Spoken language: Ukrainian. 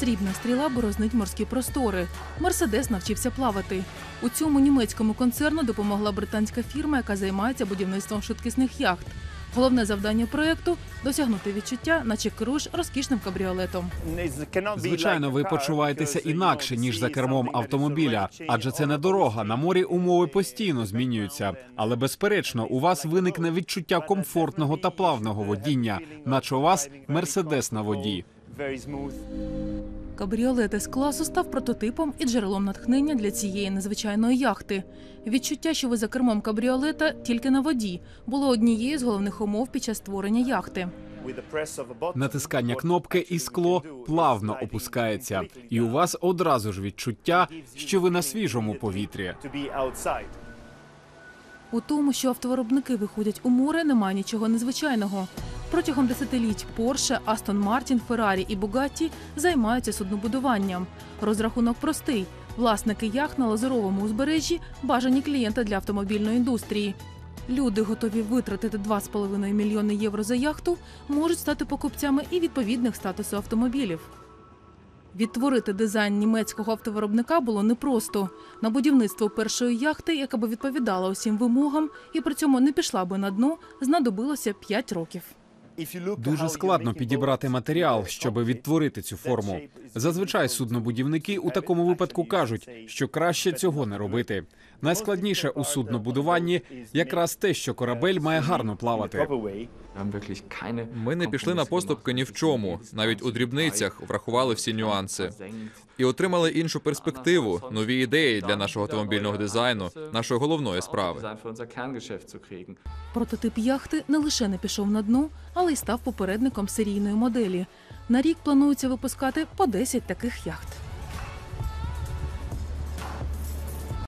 Срібна стріла борознить морські простори. Мерседес навчився плавати. У цьому німецькому концерну допомогла британська фірма, яка займається будівництвом швидкісних яхт. Головне завдання проекту досягнути відчуття, наче керуєш розкішним кабріолетом. Звичайно, ви почуваєтеся інакше ніж за кермом автомобіля, адже це не дорога. На морі умови постійно змінюються. Але безперечно, у вас виникне відчуття комфортного та плавного водіння, наче у вас мерседес на воді. Кабріолет з класу став прототипом і джерелом натхнення для цієї незвичайної яхти. Відчуття, що ви за кермом кабріолета тільки на воді, було однією з головних умов під час створення яхти. Натискання кнопки і скло плавно опускається, і у вас одразу ж відчуття, що ви на свіжому повітрі. У тому, що автовиробники виходять у море, немає нічого незвичайного. Протягом десятиліть Porsche, Aston Martin, Ferrari і Bugatti займаються суднобудуванням. Розрахунок простий. Власники яхт на лазуровому узбережжі бажані клієнти для автомобільної індустрії. Люди, готові витратити 2,5 мільйони євро за яхту, можуть стати покупцями і відповідних статусу автомобілів. Відтворити дизайн німецького автовиробника було непросто. На будівництво першої яхти, яка би відповідала усім вимогам і при цьому не пішла би на дно, знадобилося 5 років. Дуже складно підібрати матеріал, щоб відтворити цю форму. Зазвичай суднобудівники у такому випадку кажуть, що краще цього не робити. Найскладніше у суднобудуванні якраз те, що корабель має гарно плавати. Ми не пішли на поступки ні в чому, навіть у дрібницях врахували всі нюанси і отримали іншу перспективу, нові ідеї для нашого автомобільного дизайну, нашої головної справи. Прототип яхти не лише не пішов на дно, але й став попередником серійної моделі. На рік планується випускати по 10 таких яхт.